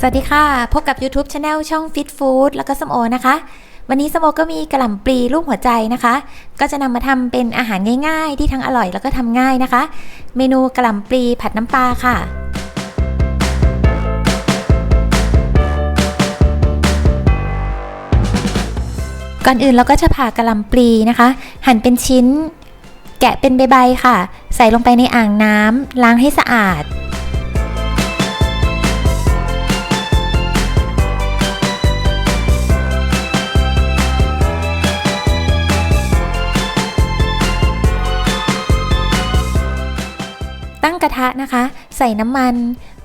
สวัสดีค่ะ พบกับ YouTube Channel ช่อง Fit Food แล้วก็สมโอนะคะ วันนี้สมโอก็มีกระหล่ำปลีรูปหัวใจนะคะ ก็จะนำมาทำเป็นอาหารง่ายๆ ที่ทั้งอร่อยแล้วก็ทำง่ายนะคะ เมนูกระหล่ำปลีผัดน้ำปลาค่ะก่อนอื่นเราก็จะผ่ากระหล่ำปลีนะคะ หั่นเป็นชิ้น แกะเป็นใบๆค่ะ ใส่ลงไปในอ่างน้ำล้างให้สะอาด ตั้งกระทะนะคะ ใส่น้ำมัน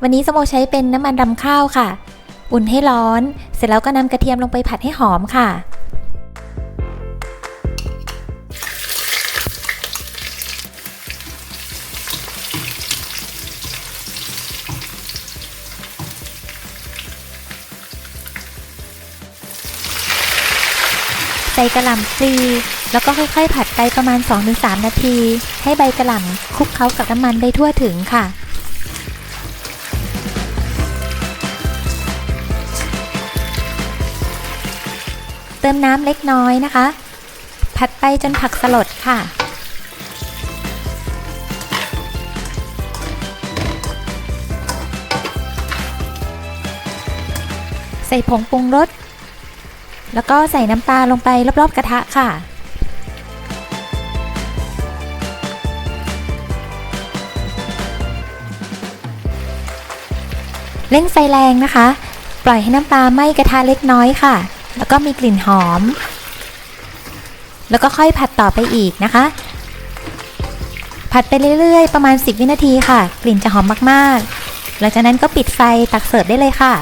วันนี้สโมใช้เป็นน้ำมันรำข้าวค่ะ อุ่นให้ร้อน เสร็จแล้วก็นำกระเทียมลงไปผัดให้หอมค่ะ ใส่กระหล่ำปลี แล้วก็ค่อยๆ ผัดไปประมาณ 2-3 นาที ให้ใบกระหล่ำคลุกเคล้ากับน้ำมันได้ทั่วถึงค่ะเติมน้ำเล็กน้อยนะคะ ผัดไปจนผักสลดค่ะ ใส่ผงปรุงรส แล้วก็ใส่น้ำปลาลงไปรอบๆกระทะค่ะ เร่งไฟแรงนะคะ ปล่อยให้น้ำปลาไหม้กระทะเล็กน้อยค่ะ แล้วก็มีกลิ่นหอม แล้วก็ค่อยผัดต่อไปอีกนะคะ ผัดไปเรื่อยๆ ประมาณ 10 วินาทีค่ะ กลิ่นจะหอมมากๆ หลังจากนั้นก็ปิดไฟตักเสิร์ฟได้เลยค่ะ